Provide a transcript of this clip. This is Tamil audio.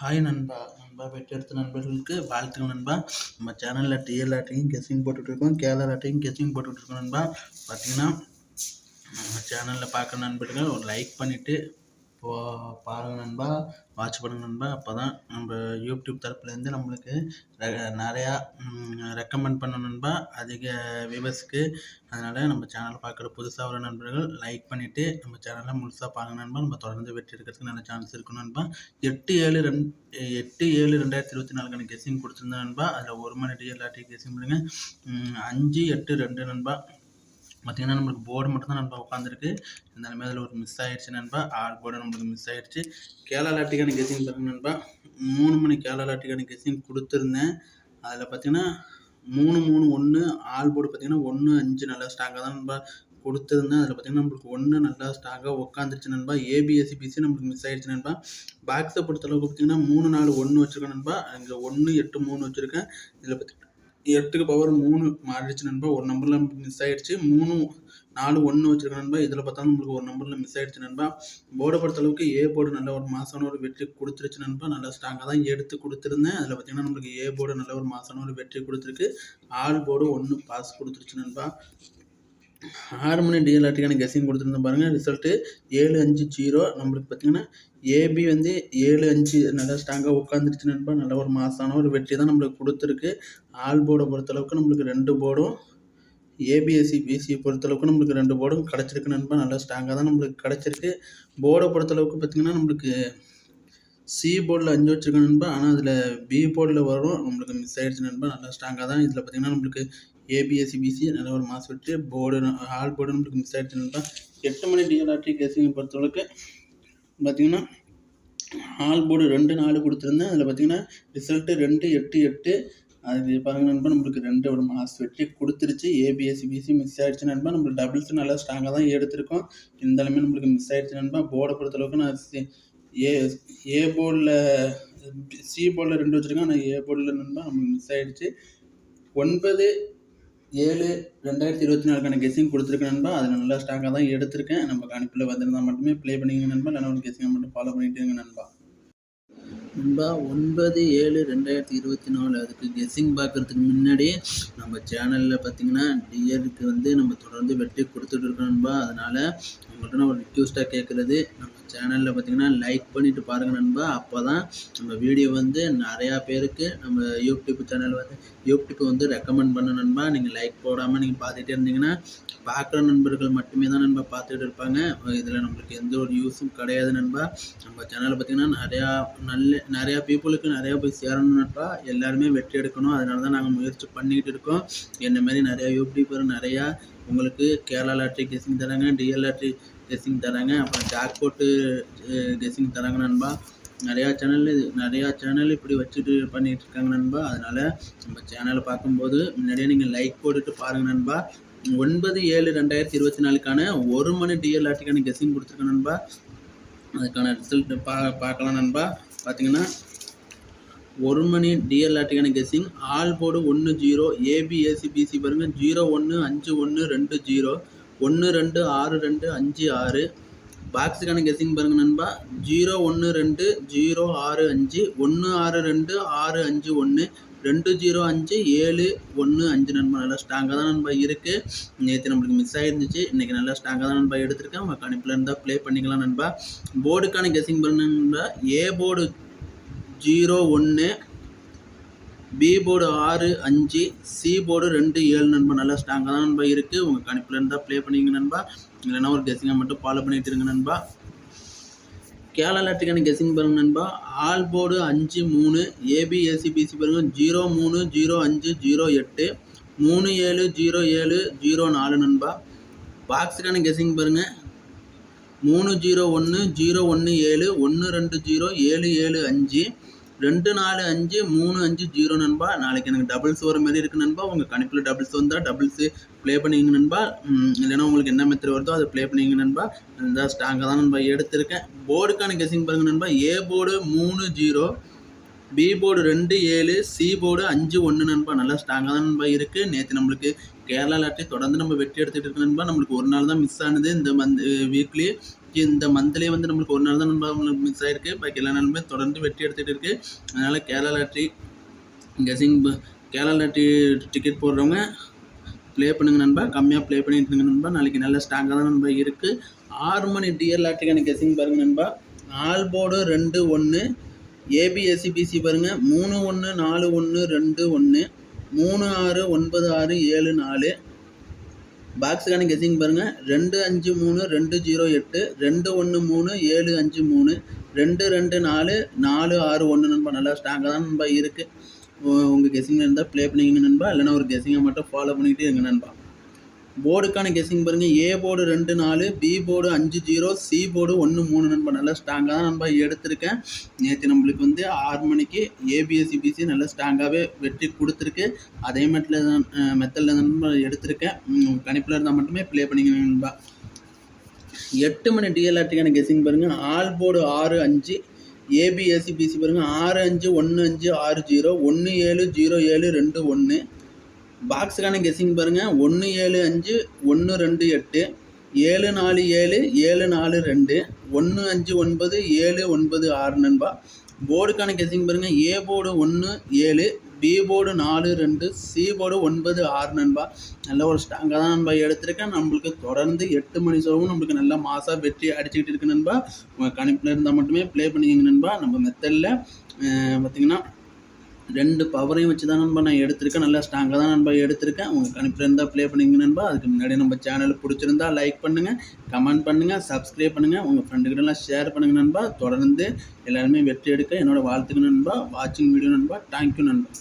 ஹாய் நண்பா. நண்பா பெற்றெடுத்த நண்பர்களுக்கு வாழ்த்துக்கள் நண்பா. நம்ம சேனலில் டிஎல் ஆட்டையும் கெஸ்ஸிங் போட்டுட்ருக்கோம். கேலர் ஆட்டையும் கெஸ்ஸிங் போட்டுட்ருக்கோம் நண்பா. பார்த்தீங்கன்னா நம்ம சேனலில் பார்க்குற நண்பர்கள் ஒரு லைக் பண்ணிவிட்டு போ பாருங்கள் நண்பா வாட்ச் பண்ணுங்கள் நண்பா. அப்போ தான் நம்ம யூடியூப் தரப்புலேருந்து நம்மளுக்கு நிறையா ரெக்கமெண்ட் பண்ணணும் நண்பா. அதிக வியூவர்ஸ்க்கு அதனால் நம்ம சேனல் பார்க்குற புதுசாக வர நண்பர்கள் லைக் பண்ணிவிட்டு நம்ம சேனலை முழுசாக பாருங்க நண்பா. நம்ம தொடர்ந்து வெற்றி எடுக்கிறதுக்கு நல்ல சான்ஸ் இருக்கும் நண்பா. எட்டு ஏழு ரெண் எட்டு ஏழு ரெண்டாயிரத்தி இருபத்தி நாலுக்கான கெஸிங் கொடுத்துருந்தேன் நண்பா. அதில் ஒரு மணி டிஎல்ஆர்டி கெஸிங் பண்ணுங்கள் அஞ்சு எட்டு ரெண்டு நண்பா. பார்த்திங்கன்னா நம்மளுக்கு போர்டு மட்டும் தான் நண்பா உட்காந்துருக்கு இருந்தாலுமே அதில் ஒரு மிஸ் ஆகிடுச்சு நண்பா. ஆறு போர்டு நம்மளுக்கு மிஸ் ஆகிடுச்சு கேரளா லாட்டிக்கான கெஸ்ஸிங் பாருங்க நண்பா. மூணு மணி கேரளா லாட்டிக்கான கெஸ்ஸிங் கொடுத்துருந்தேன். அதில் பார்த்தீங்கன்னா மூணு மூணு ஒன்று ஆல் போர்டு பார்த்தீங்கன்னா ஒன்று அஞ்சு நல்லா ஸ்ட்ராங்காக தான் நண்பா கொடுத்துருந்தேன். அதில் பார்த்தீங்கன்னா நம்மளுக்கு ஒன்று நல்லா ஸ்ட்ராங்காக உட்காந்துருச்சு நண்பா. ஏபிஎஸ்சி பிசி நம்மளுக்கு மிஸ் ஆகிடுச்சு நண்பா. பாக்ஸை பொறுத்தளவுக்கு பார்த்தீங்கன்னா மூணு நாலு ஒன்று வச்சுருக்கேன் நண்பா. இங்கே ஒன்று எட்டு மூணு வச்சுருக்கேன். இதில் பார்த்திங்கன்னா எட்டுக்கு பவர் மூணு மாறிடுச்சு நண்பா. ஒரு நம்பரில் மிஸ் ஆயிடுச்சு. மூணு நாலு ஒன்று வச்சிருக்கேன் நண்பா. இதில் பார்த்தாலும் நம்மளுக்கு ஒரு நம்பரில் மிஸ் ஆயிடுச்சு நண்பா. போர்டை பொறுத்த அளவுக்கு ஏ போர்டு நல்ல ஒரு மாதமான ஒரு வெற்றி கொடுத்துருச்சு நண்பா. நல்லா ஸ்ட்ராங்காக தான் எடுத்து கொடுத்துருந்தேன். அதில் பார்த்தீங்கன்னா நம்மளுக்கு ஏ போர்டு நல்ல ஒரு மாதமான ஒரு வெற்றி கொடுத்துருக்கு. ஆல் போர்டு ஒன்று பாஸ் கொடுத்துருச்சு நண்பா. ஆறு மணி டிஎல்ஆர்டிக்கான கெஸ்ஸிங் கொடுத்துருந்தோம் பாருங்கள் ரிசல்ட்டு ஏழு அஞ்சு ஜீரோ நம்மளுக்கு பார்த்தீங்கன்னா ஏபி வந்து ஏழு அஞ்சு நல்லா ஸ்ட்ராங்காக உட்காந்துருச்சு நண்பா. நல்ல ஒரு மாதமான ஒரு வெற்றி தான் நம்மளுக்கு கொடுத்துருக்கு. ஆல் போர்டை பொறுத்தளவுக்கு நம்மளுக்கு ரெண்டு போர்டும் ஏபிஎஸ்சி பிசியை பொறுத்தளவுக்கு நம்மளுக்கு ரெண்டு போர்டும் கிடச்சிருக்கு நண்பா. நல்லா ஸ்ட்ராங்காக தான் நம்மளுக்கு கிடச்சிருக்கு. போர்டை பொறுத்தளவுக்கு பார்த்திங்கன்னா நம்மளுக்கு சி போர்டில் அஞ்சு வச்சுருக்கோம் நண்பா. ஆனால் அதில் பி போர்டில் வரும். நம்மளுக்கு மிஸ் ஆகிடுச்சு நண்பா. நல்லா ஸ்ட்ராங்காக தான் இதில் பார்த்திங்கன்னா நம்மளுக்கு ஏபிஎஸ்சி பிசி நல்ல ஒரு மாஸ் விட்டு போர்டு ஆல் போர்டு நம்மளுக்கு மிஸ் ஆயிடுச்சு நண்பா. எட்டு மணி டிஎல்ஆர்டி கேசிங் பொறுத்தளவுக்கு பார்த்திங்கன்னா ஆல் போர்டு ரெண்டு நாலு கொடுத்துருந்தேன். அதில் பார்த்தீங்கன்னா ரிசல்ட்டு ரெண்டு எட்டு எட்டு. அது பாருங்க நண்பா நம்மளுக்கு ரெண்டு ஒரு மாஸ் வெற்றி கொடுத்துருச்சு. ஏபிஎஸ்சி பிசி மிஸ் ஆகிடுச்சு நண்பா. நம்மளுக்கு டபுள்ஸ் நல்லா ஸ்ட்ராங்காக தான் எடுத்திருக்கோம். இருந்தாலுமே நம்மளுக்கு மிஸ் ஆகிடுச்சு நண்பா. போர்டை பொறுத்தளவுக்கு நான் ஏ ஏ போர்டில் சி போர்டில் ரெண்டு வச்சுருக்கேன். ஆனால் ஏ போர்டில் நண்பா நம்மளுக்கு மிஸ் ஆயிடுச்சு. ஒன்பது ஏழு ரெண்டாயிரத்தி இருபத்தி நாலுக்கான கெஸ்ஸிங் கொடுத்துருக்கேன் நண்பா. அது நல்லா ஸ்டாக்காக தான் எடுத்திருக்கேன். நம்ம கணிப்பில் வந்திருந்தால் மட்டுமே ப்ளே பண்ணிக்கங்க நண்பா. இல்லைனா ஒரு கெஸ்ஸிங்கை மட்டும் ஃபாலோ பண்ணிட்டு இருங்க நண்பா. நண்பா ஒன்பது ஏழு ரெண்டாயிரத்தி இருபத்தி நாலு. அதுக்கு கெஸ்ஸிங் பார்க்குறதுக்கு முன்னாடி நம்ம சேனலில் பார்த்தீங்கன்னா டிஎருக்கு வந்து நம்ம தொடர்ந்து வெற்றி கொடுத்துட்டு இருக்கோம் நண்பா. அதனால் உங்கள்கிட்ட ஒரு ரிக்வஸ்ட்டாக கேட்குறது நம்ம சேனலில் பார்த்தீங்கன்னா லைக் பண்ணிவிட்டு பாருங்கள் நண்பா. அப்போ தான் நம்ம வீடியோ வந்து நிறையா பேருக்கு நம்ம யூடியூப் சேனல் வந்து யூடியூப் வந்து ரெக்கமெண்ட் பண்ண நண்பா. நீங்கள் லைக் போடாமல் நீங்கள் பார்த்துட்டே இருந்தீங்கன்னா பார்க்குற நண்பர்கள் மட்டுமே தான் நண்பா பார்த்துட்டு இருப்பாங்க. இதில் நம்மளுக்கு எந்த ஒரு யூஸும் கிடையாது நண்பா. நம்ம சேனலில் பார்த்தீங்கன்னா நிறையா நல்ல நிறையா பீப்புளுக்கு நிறையா போய் சேரணும் நண்பா. எல்லாருமே வெற்றி எடுக்கணும். அதனால தான் நாங்கள் முயற்சி பண்ணிக்கிட்டு இருக்கோம். என்னமாரி நிறையா யூடியூபர் நிறையா உங்களுக்கு கேரளா லாட்ரி கெஸ்ஸிங் தராங்க டிஎல் லாட்ரி கெஸ்ஸிங் தராங்க அப்புறம் ஜாக்போட்டு கெஸ்ஸிங் uh, தராங்க நண்பா. நிறையா சேனல் நிறையா சேனல் இப்படி வச்சுட்டு பண்ணிகிட்டு இருக்காங்க நண்பா. அதனால் நம்ம சேனலை பார்க்கும்போது முன்னாடியே நீங்கள் லைக் போட்டுட்டு பாருங்கள் நண்பா. ஒன்பது ஏழு ரெண்டாயிரத்தி இருபத்தி நாலுக்கான ஒரு மணி டிஎல்ஆர்டிக்கான கெஸ்ஸிங் கொடுத்துருக்கேன் நண்பா. அதுக்கான ரிசல்ட் பா பார்க்கலாம் நண்பா. பார்த்தீங்கன்னா ஒரு மணி டிஎல்ஆர்டிக்கான கெஸ்ஸிங் ஆல் போர்டு ஒன்று ஜீரோ. ஏபிஎஸ்சி பிசி பாருங்கள் ஜீரோ ஒன்று அஞ்சு ஒன்று ரெண்டு ஜீரோ. ஒன்று ரெண்டு ஆறு ரெண்டு அஞ்சு ஆறு. பாக்ஸுக்கான கெஸ்ஸிங் பாருங்கள் நண்பா. ஜீரோ ஒன்று ரெண்டு ஜீரோ ஆறு அஞ்சு. ஒன்று ஆறு ரெண்டு ஆறு அஞ்சு ஒன்று ரெண்டு ஜீரோ அஞ்சு ஏழு ஒன்று அஞ்சு நண்பா. நல்லா ஸ்ட்ராங்காக தான் நண்பா இருக்குது நேற்று நம்மளுக்கு மிஸ் ஆகிருந்துச்சு இன்றைக்கி நல்லா ஸ்ட்ராங்காக தான் நண்பா எடுத்திருக்கேன். உங்கள் கணிப்பில் இருந்தால் ப்ளே பண்ணிக்கலாம் நண்பா. போர்டுக்கான கெஸ்ஸிங் பாருங்க நண்பா. ஏ போர்டு ஜீரோ ஒன்று பி போர்டு ஆறு அஞ்சு சி போர்டு ரெண்டு ஏழு நண்பா. நல்லா ஸ்ட்ராங்காக தான் நண்பா இருக்குது உங்கள் கணிப்பில் இருந்தால் ப்ளே பண்ணிங்க நண்பா. இல்லைன்னா ஒரு கெஸ்ஸிங்கை மட்டும் ஃபாலோ பண்ணிட்டு இருங்க நண்பா. கேரளா லாட்டுக்கான கெஸிங் பாருங்க நண்பா. ஆல் போர்டு அஞ்சு மூணு ஏபிஎஸ்சி பிசி பாருங்க. ஜீரோ மூணு ஜீரோ அஞ்சு ஜீரோ எட்டு மூணு ஏழு ஜீரோ ஏழு ஜீரோ நாலு நண்பா. பாக்ஸுக்கான கெஸிங் பாருங்கள் மூணு ஜீரோ ஒன்று ஜீரோ ஒன்று ஏழு ஒன்று ரெண்டு ஜீரோ ஏழு ஏழு அஞ்சு ரெண்டு நாலு அஞ்சு மூணு அஞ்சு ஜீரோ நண்பா. நாளைக்கு எனக்கு டபுள்ஸ் வர மாதிரி இருக்கு நண்பா. உங்கள் கணக்கில் டபுள்ஸ் வந்தால் டபுள்ஸு ப்ளே பண்ணிங்க நண்பா. இல்லைன்னா உங்களுக்கு என்ன மெத்தட் வருதோ அதை ப்ளே பண்ணிங்க நண்பா. இந்த ஸ்ட்ராங்காக தான் நண்பா எடுத்திருக்கேன். போர்டுக்கான கெஸிங் பாருங்க நண்பா. ஏ போர்டு மூணு ஜீரோ. பி போர்டு ரெண்டு ஏழு சி போர்டு அஞ்சு ஒன்று நண்பா. நல்லா ஸ்ட்ராங்காக தான் நண்பா இருக்குது நேற்று நம்மளுக்கு கேரளா லாட்டரி தொடர்ந்து நம்ம வெற்றி எடுத்துகிட்டு இருக்கு நண்பா. நம்மளுக்கு ஒரு நாள் தான் மிஸ் ஆனது இந்த மந்த் வீக்லி இந்த மந்த்லேயே வந்து நம்மளுக்கு ஒரு நாள் தான் நண்பா நம்மளுக்கு மிஸ் ஆயிருக்கு. பாக்கி எல்லா நாளுமே தொடர்ந்து வெற்றி எடுத்துகிட்டு இருக்குது அதனால் Kerala lottery guessing Kerala lottery ticket போடுறவங்க ப்ளே பண்ணுங்க நண்பா. கம்மியாக ப்ளே பண்ணிட்டு இருங்க நண்பா. நாளைக்கு நல்ல ஸ்ட்ராங்காக தான் நண்பா இருக்குது ஆறு மணி டிஎல் லாட்ரிக்கான கெஸிங் பாருங்க நண்பா. ஆல் போர்டு ரெண்டு ஒன்று ஏபிஎஸ்சிபிசி பாருங்கள் மூணு ஒன்று நாலு ஒன்று ரெண்டு ஒன்று மூணு ஆறு ஒன்பது ஆறு ஏழு நாலு. பாக்ஸுக்கான கெஸிங் பாருங்கள் ரெண்டு அஞ்சு மூணு ரெண்டு ஜீரோ எட்டு ரெண்டு ஒன்று மூணு ஏழு அஞ்சு மூணு ரெண்டு ரெண்டு நாலு நாலு ஆறு ஒன்று நண்பா. நல்லா ஸ்ட்ராங்காக தான் நண்பா இருக்குது உங்கள் கெஸிங்கில் இருந்தால் ப்ளே பண்ணிக்கங்க நண்பா. இல்லைனா ஒரு கெஸிங்கை மட்டும் ஃபாலோ பண்ணிக்கிட்டே இருங்க நண்பா. போர்டுக்கான கெஸ்ஸிங் பாருங்கள் ஏ போர்டு ரெண்டு நாலு பி போர்டு அஞ்சு ஜீரோ சி போர்டு ஒன்று மூணு நண்பா நல்லா ஸ்ட்ராங்காக தான் நண்பா எடுத்திருக்கேன். நேற்று நம்மளுக்கு வந்து ஆறு மணிக்கு ஏபிஎஸ்சிபிசி நல்லா ஸ்ட்ராங்காகவே வெற்றி கொடுத்துருக்கு. அதே மெட்டில் தான் மெத்தடில் தான் நண்பா எடுத்திருக்கேன். கணிப்பில் இருந்தால் மட்டுமே ப்ளே பண்ணிக்கணும் நண்பா. எட்டு மணி டிஎல்ஆர்டிக்கான கெஸ்ஸிங் பாருங்கள் ஆல் போர்டு ஆறு அஞ்சு ஏபிஎஸ்சிபிசி பாருங்கள் ஆறு அஞ்சு ஒன்று அஞ்சு ஆறு ஜீரோ ஒன்று ஏழு ஜீரோ ஏழு ரெண்டு ஒன்று பாக்ஸுக்கான கெஸ்ஸிங் பாருங்கள் ஒன்று ஏழு அஞ்சு ஒன்று ரெண்டு எட்டு ஏழு நாலு ஏழு ஏழு நாலு ரெண்டு ஒன்று அஞ்சு ஒன்பது ஏழு ஒன்பது ஆறு நண்பா. போர்டுக்கான கெஸ்ஸிங் பாருங்கள் ஏ போர்டு ஒன்று ஏழு பி போர்டு நாலு ரெண்டு சி போர்டு ஒன்பது ஆறு நண்பா. நல்ல ஒரு ஸ்ட்ராங்காக தான் நண்பா எடுத்திருக்கேன். நம்மளுக்கு தொடர்ந்து எட்டு மணி சோவும் நம்மளுக்கு நல்ல மாசாக வெற்றி அடிச்சுக்கிட்டு இருக்கு நண்பா. உங்கள் கணிப்பில் இருந்தால் மட்டுமே ப்ளே பண்ணிக்கிங்க நண்பா. நம்ம மெத்தடில் பார்த்திங்கன்னா ரெண்டு பவரையும் வச்சு தான் நண்பா நான் எடுத்திருக்கேன். நல்லா ஸ்ட்ராங்காக தான் நண்பா எடுத்திருக்கேன். உங்களுக்கு அனுப்பியிருந்தால் ப்ளே பண்ணிங்க நண்பா. அதுக்கு முன்னாடி நம்ம சேனல் பிடிச்சிருந்தா லைக் பண்ணுங்கள் கமெண்ட் பண்ணுங்கள் சப்ஸ்கிரைப் பண்ணுங்கள் உங்கள் ஃப்ரெண்டுக்கிட்டலாம் ஷேர் பண்ணுங்கள் நண்பா. தொடர்ந்து எல்லாருமே வெற்றி எடுக்க என்னோடய வாழ்த்துக்கு நண்பா. வாட்சிங் வீடியோ நண்பா. தேங்க்யூ நண்பா.